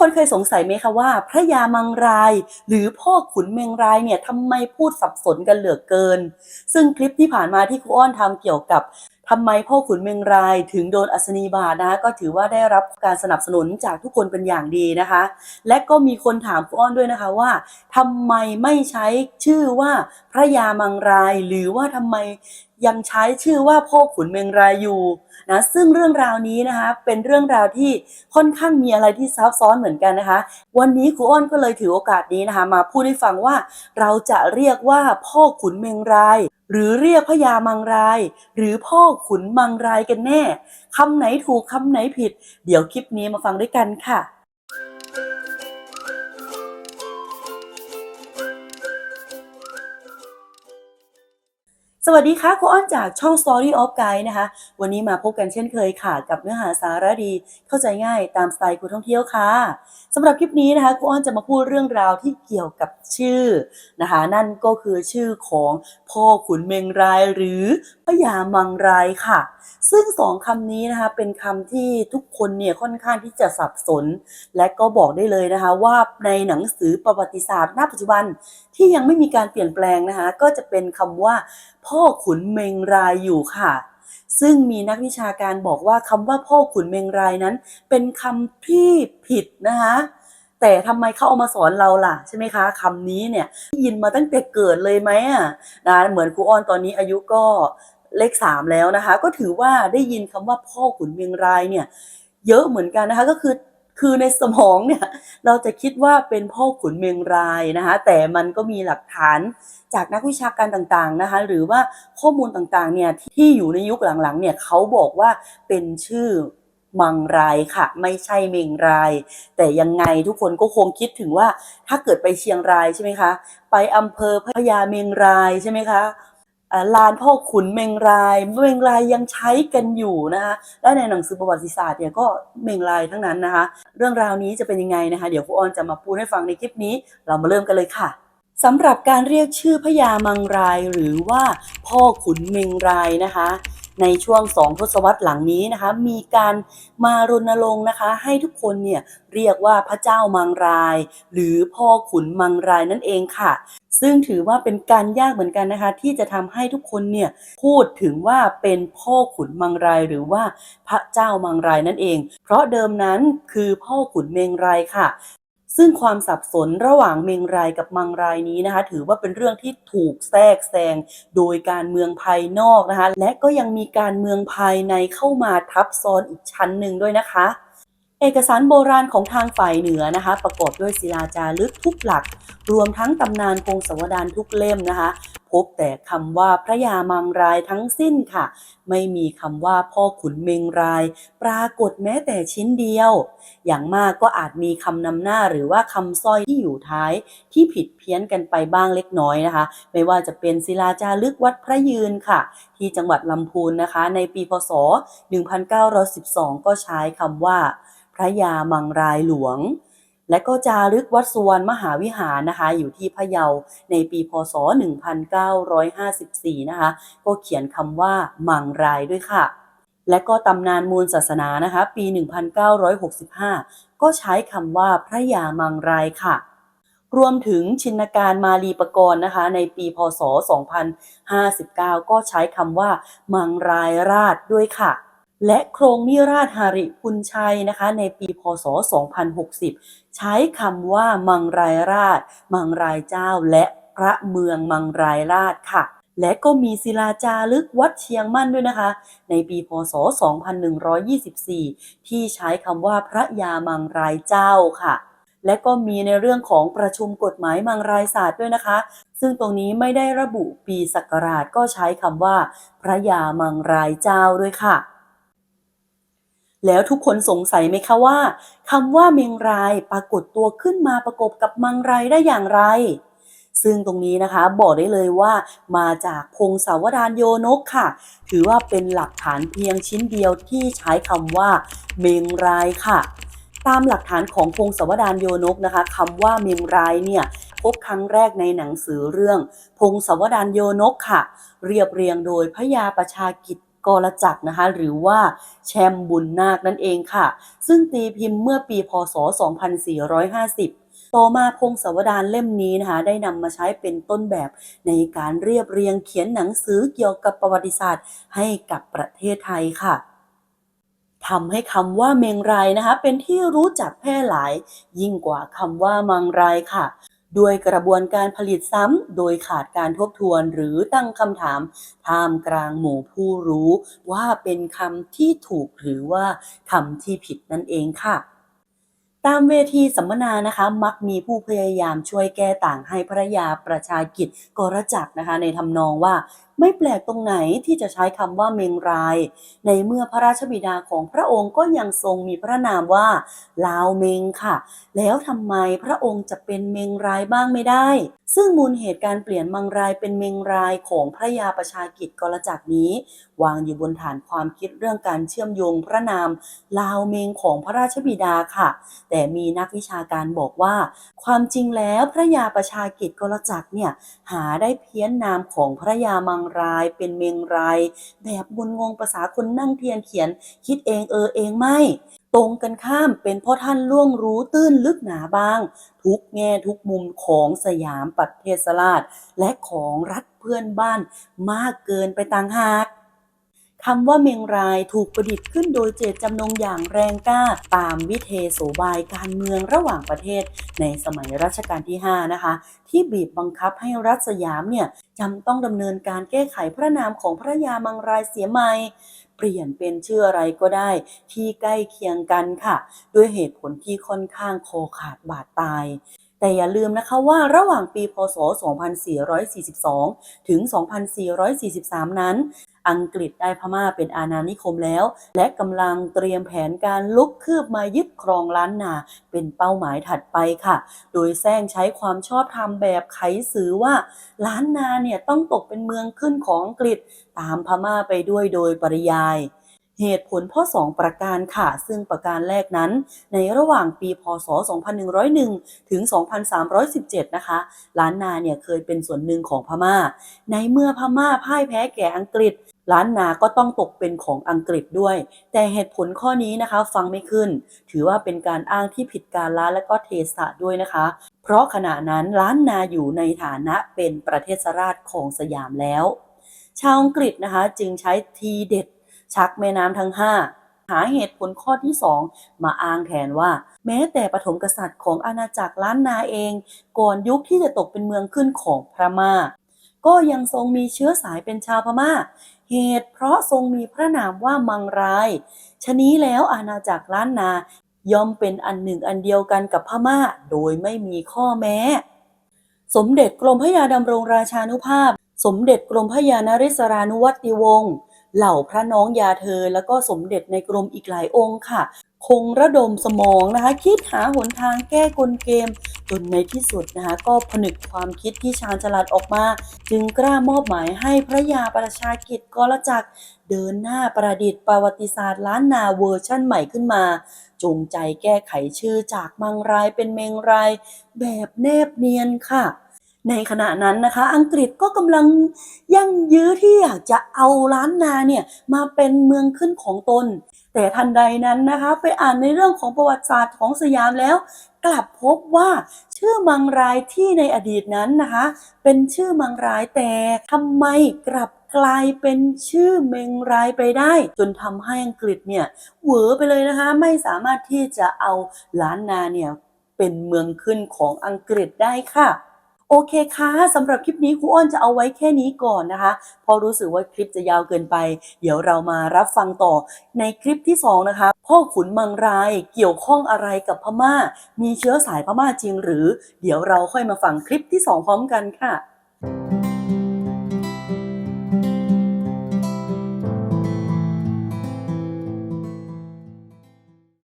คนเคยสงสัยไหมคะว่า พระยามังราย หรือพ่อขุนเมงรายเนี่ยทำไมพูดสับสนกันเหลือเกิน ซึ่งคลิปที่ผ่านมาที่ครูอ้อนทำเกี่ยวกับทำไมพ่อขุนเมงรายถึงโดนอัศนีบาทนะคะก็ถือว่าได้รับการสนับสนุนจากทุกคนเป็นอย่างดีนะคะ และก็มีคนถามครูอ้อนด้วยนะคะว่าทำไมไม่ใช้ชื่อว่าพระยามังราย หรือว่าทำไม ยังใช้ชื่อว่าพ่อขุนเมงรายอยู่นะซึ่งเรื่องราวนี้นะคะเป็นเรื่องราวที่ค่อนข้างมีอะไรที่ซับซ้อนเหมือนกันนะคะ วันนี้ครูอ้อนก็เลยถือโอกาสนี้นะคะ มาพูดให้ฟังว่าเราจะเรียกว่าพ่อขุนเมงราย หรือเรียกพญามังราย หรือพ่อขุนมังรายกันแน่คำไหนถูกคำไหนผิด เดี๋ยวคลิปนี้มาฟังด้วยกันค่ะ สวัสดีค่ะครูอ้อนจากช่อง Story of Guide นะคะ วันนี้มาพบกันเช่นเคยค่ะ กับเนื้อหาสาระดีเข้าใจง่ายตามสไตล์ครูท่องเที่ยวค่ะสำหรับคลิปนี้นะคะครูอ้อนจะมาพูดเรื่องราวที่เกี่ยวกับชื่อนะคะ นั่นก็คือชื่อของพ่อขุนเมงรายหรือพญามังรายค่ะ ซึ่งสองคำนี้นะคะเป็นคำที่ทุกคนเนี่ยค่อนข้างที่จะสับสน และก็บอกได้เลยนะคะ ว่าในหนังสือประวัติศาสตร์ณปัจจุบันที่ยังไม่มีการเปลี่ยนแปลงนะคะ ก็จะเป็นคำว่าพ่อขุนเมงรายอยู่ค่ะ ซึ่งมีนักวิชาการบอกว่าคำว่าพ่อขุนเมงรายนั้น เป็นคำที่ผิดนะคะแต่ทำไมเขาเอามาสอนเราล่ะใช่ไหมคะคำนี้เนี่ยยินมาตั้งแต่เกิดเลยไหมอะนะเหมือนครูอ้อนตอนนี้อายุก็เลขสามแล้วนะคะ ก็ถือว่าได้ยินคำว่าพ่อขุนเมงรายเนี่ย เยอะเหมือนกันนะคะ ก็คือ คือในสมองเนี่ยเราจะคิดว่าเป็นพ่อขุนเมงรายนะคะแต่มันก็มีหลักฐานจากนักวิชาการต่างๆนะคะหรือว่าข้อมูลต่างๆเนี่ยที่อยู่ในยุคหลังๆเนี่ยเขาบอกว่าเป็นชื่อมังรายค่ะ ไม่ใช่เมงราย แต่ยังไงทุกคนก็คงคิดถึงว่าถ้าเกิดไปเชียงรายใช่ไหมคะ ไปอำเภอพญาเมงรายใช่ไหมคะ ลานพ่อขุนเมงราย เมงรายยังใช้กันอยู่นะคะและในหนังสือประวัติศาสตร์เนี่ยก็เมงรายทั้งนั้นนะคะ เรื่องราวนี้จะเป็นยังไงนะคะ เดี๋ยวครูออนจะมาพูดให้ฟังในคลิปนี้ เรามาเริ่มกันเลยค่ะสำหรับการเรียกชื่อพญามังรายหรือว่าพ่อขุนเมงรายนะคะ ในช่วงสองทศวรรษหลังนี้นะคะ มีการมารณรงค์นะคะ ให้ทุกคนเนี่ยเรียกว่าพระเจ้ามังราย หรือพ่อขุนมังรายนั่นเองค่ะ ซึ่งถือว่าเป็นการยากเหมือนกันนะคะ ที่จะทำให้ทุกคนเนี่ยพูดถึงว่าเป็นพ่อขุนมังราย หรือว่าพระเจ้ามังรายนั่นเอง เพราะเดิมนั้นคือพ่อขุนเมงรายค่ะ ซึ่งความสับสนระหว่างเมงรายกับมังรายนี้นะคะ ถือว่าเป็นเรื่องที่ถูกแทรกแซงโดยการเมืองภายนอกนะคะ และก็ยังมีการเมืองภายในเข้ามาทับซ้อนอีกชั้นหนึ่งด้วยนะคะ เอกสารโบราณของทางฝ่ายเหนือนะคะ ประกอบด้วยศิลาจารึกทุกหลัก รวมทั้งตำนานพงศาวดารทุกเล่มนะคะ พบแต่คำว่าพระยามังรายทั้งสิ้นค่ะ ไม่มีคำว่าพ่อขุนเมงราย ปรากฏแม้แต่ชิ้นเดียว อย่างมากก็อาจมีคำนำหน้าหรือว่าคำสร้อยที่อยู่ท้าย ที่ผิดเพี้ยนกันไปบ้างเล็กน้อยนะคะ ไม่ว่าจะเป็นศิลาจารึกวัดพระยืนค่ะ ที่จังหวัดลำพูนนะคะ ในปีพศ 1912 ก็ใช้คำว่า พระยามังรายหลวง และก็จารึกวัดสุวรรณมหาวิหารนะคะ อยู่ที่พะเยาในปีพศ 1954 นะคะ ก็เขียนคำว่ามังรายด้วยค่ะ และก็ตำนานมูลศาสนานะคะ ปี 1965 ก็ใช้คำว่าพระยามังรายค่ะรวมถึงชินการมาลีปกรณ์นะคะ ในปีพศ 2059 ก็ใช้คำว่า มังรายราชด้วยค่ะ และโครงนิราชหาริพุนชัยนะคะในปีพศ 2060 ใช้คำว่ามังรายราช มังรายเจ้า และพระเมืองมังรายราชค่ะ และก็มีศิลาจารึกวัดเชียงมั่นด้วยนะคะ ในปีพศ 2124 ที่ใช้คำว่าพระยามังรายเจ้าค่ะและก็มีในเรื่องของประชุมกฎหมายมังรายศาสตร์ด้วยนะคะ ซึ่งตรงนี้ไม่ได้ระบุปีศักราชก็ใช้คำว่า พระยามังรายเจ้าด้วยค่ะ แล้วทุกคนสงสัยไหมคะว่าคำว่าเมงรายปรากฏตัวขึ้นมาประกบกับมังรายได้อย่างไร ซึ่งตรงนี้นะคะบอกได้เลยว่า มาจากพงศาวดารโยนกค่ะ ถือว่าเป็นหลักฐานเพียงชิ้นเดียวที่ใช้คำว่า เมงรายค่ะ ตามหลักฐานของพงศาวดารโยนกนะคะคำว่าเมงรายเนี่ยพบครั้งแรกในหนังสือเรื่อง พงศาวดารโยนกค่ะ เรียบเรียงโดยพระยาประชากิจ กรจักรนะคะหรือว่าแชมบุญนาคนั่นเองค่ะ ซึ่งตีพิมพ์เมื่อปีพศ 2450 ต่อมาพงศาวดารเล่มนี้นะคะได้นำมาใช้เป็นต้นแบบในการเรียบเรียงเขียนหนังสือเกี่ยวกับประวัติศาสตร์ให้กับประเทศไทยค่ะทำให้คำว่าเมงรายนะคะเป็นที่รู้จักแพร่หลายยิ่งกว่าคำว่ามังรายค่ะ ด้วยกระบวนการผลิตซ้ำโดยขาดการทบทวนหรือตั้งคำถามท่ามกลางหมู่ผู้รู้ว่าเป็นคำที่ถูกหรือว่าคำที่ผิดนั่นเองค่ะตามเวทีสัมมนานะคะ มักมีผู้พยายามช่วยแก้ต่างให้พระยาประชากิจกรจักรนะคะ ในทำนองว่า ไม่แปลกตรงไหนที่จะใช้คำว่าเมงราย ในเมื่อพระราชบิดาของพระองค์ก็ยังทรงมีพระนามว่า ลาวเมงค่ะ แล้วทำไมพระองค์จะเป็นเมงรายบ้างไม่ได้ ซึ่งมูลเหตุการเปลี่ยนมังรายเป็นเมงรายของพระยาประชากิจกรจักรนี้ วางอยู่บนฐานความคิดเรื่องการเชื่อมโยงพระนามลาวเมงของพระราชบิดาค่ะ แต่มีนักวิชาการบอกว่า ความจริงแล้วพระยาประชากิจกรจักรเนี่ยหาได้เพี้ยนนามของพระยามังราย เป็นเมงราย แบบงุนงงภาษาคนนั่งเทียนเขียน คิดเองเออเองไม่ ตรงกันข้ามเป็นเพราะท่านล่วงรู้ตื้นลึกหนาบาง ทุกแง่ทุกมุมของสยามปัตเทศราช และของรัฐเพื่อนบ้านมากเกินไปต่างหาก คำว่าเมงรายถูกประดิษฐ์ขึ้นโดยเจตจำนงอย่างแรงกล้า ตามวิเทโสบายการเมืองระหว่างประเทศ ในสมัยรัชกาลที่ 5 นะคะ ที่บีบบังคับให้รัฐสยามเนี่ยจำต้องดำเนินการแก้ไขพระนามของพระยามังรายเสียใหม่เปลี่ยนเป็นชื่ออะไรก็ได้ที่ใกล้เคียงกันค่ะ ด้วยเหตุผลที่ค่อนข้างโคขาดบาดตายแต่อย่าลืมนะคะว่าระหว่างปีพศ 2442 ถึง 2443 นั้น อังกฤษได้พม่าเป็นอาณานิคมแล้ว และกำลังเตรียมแผนการลุกคืบมายึดครองล้านนา เป็นเป้าหมายถัดไปค่ะ โดยแซงใช้ความชอบธรรมแบบไขสือว่า ล้านนาเนี่ยต้องตกเป็นเมืองขึ้นของอังกฤษ ตามพม่าไปด้วยโดยปริยาย เหตุผลเพราะสองประการค่ะ ซึ่งประการแรกนั้น ในระหว่างปีพศ 2101 ถึง 2317 นะคะ ล้านนาเนี่ยเคยเป็นส่วนหนึ่งของพม่า ในเมื่อพม่าพ่ายแพ้แก่อังกฤษล้านนาก็ต้องตกเป็นของอังกฤษด้วย แต่เหตุผลข้อนี้นะคะฟังไม่ขึ้น ถือว่าเป็นการอ้างที่ผิดกาลและก็เทศะด้วยนะคะ เพราะขณะนั้นล้านนาอยู่ในฐานะเป็นประเทศราชของสยามแล้ว ชาวอังกฤษนะคะจึงใช้ทีเด็ด ชักแม่น้ำทั้ง5หาเหตุผลข้อที่ 2 มาอ้างแทนว่า แม้แต่ปฐมกษัตริย์ของอาณาจักรล้านนาเอง ก่อนยุคที่จะตกเป็นเมืองขึ้นของพม่า ก็ยังทรงมีเชื้อสายเป็นชาวพม่า เหตุเพราะทรงมีพระนามว่ามังราย ชะนี้แล้วอาณาจักรล้านนาย่อมเป็นอันหนึ่งอันเดียวกันกับพม่า โดยไม่มีข้อแม้ สมเด็จกรมพระยาดำรงราชานุภาพ สมเด็จกรมพระยานริศรานุวัติวงศ์ เหล่าพระน้องยาเธอ แล้วก็สมเด็จในกรมอีกหลายองค์ค่ะ คงระดมสมองนะคะ คิดหาหนทางแก้กลเกม จนในที่สุดนะคะ ก็ผนึกความคิดที่ชาญฉลาดออกมา จึงกล้ามอบหมายให้พระยาประชากิจกรจักรเดินหน้าประดิษฐ์ประวัติศาสตร์ล้านนาเวอร์ชั่นใหม่ขึ้นมา จงใจแก้ไขชื่อจากมังรายเป็นเมงราย แบบแนบเนียนค่ะ ในขณะนั้นนะคะ อังกฤษก็กำลังยั่งยื้อที่อยากจะเอาล้านนาเนี่ยมาเป็นเมืองขึ้นของตน แต่ทันใดนั้นนะคะไปอ่านในเรื่องของประวัติศาสตร์ของสยามแล้ว กลับพบว่าชื่อมังรายที่ในอดีตนั้นนะคะ เป็นชื่อมังรายแต่ทำไมกลับกลายเป็นชื่อเมงรายไปได้ จนทำให้อังกฤษเนี่ยเหวอไปเลยนะคะ ไม่สามารถที่จะเอาล้านนาเนี่ยเป็นเมืองขึ้นของอังกฤษได้ค่ะ โอเคค่ะสำหรับคลิปนี้ครูอ้อนจะเอาไว้แค่นี้ก่อนนะคะเพราะรู้สึกว่าคลิปจะยาวเกินไป เดี๋ยวเรามารับฟังต่อในคลิปที่ 2 นะคะ พ่อขุนมังรายเกี่ยวข้องอะไรกับพม่า มีเชื้อสายพม่าจริงหรือ เดี๋ยวเราค่อยมาฟังคลิปที่ 2 พร้อมกันค่ะ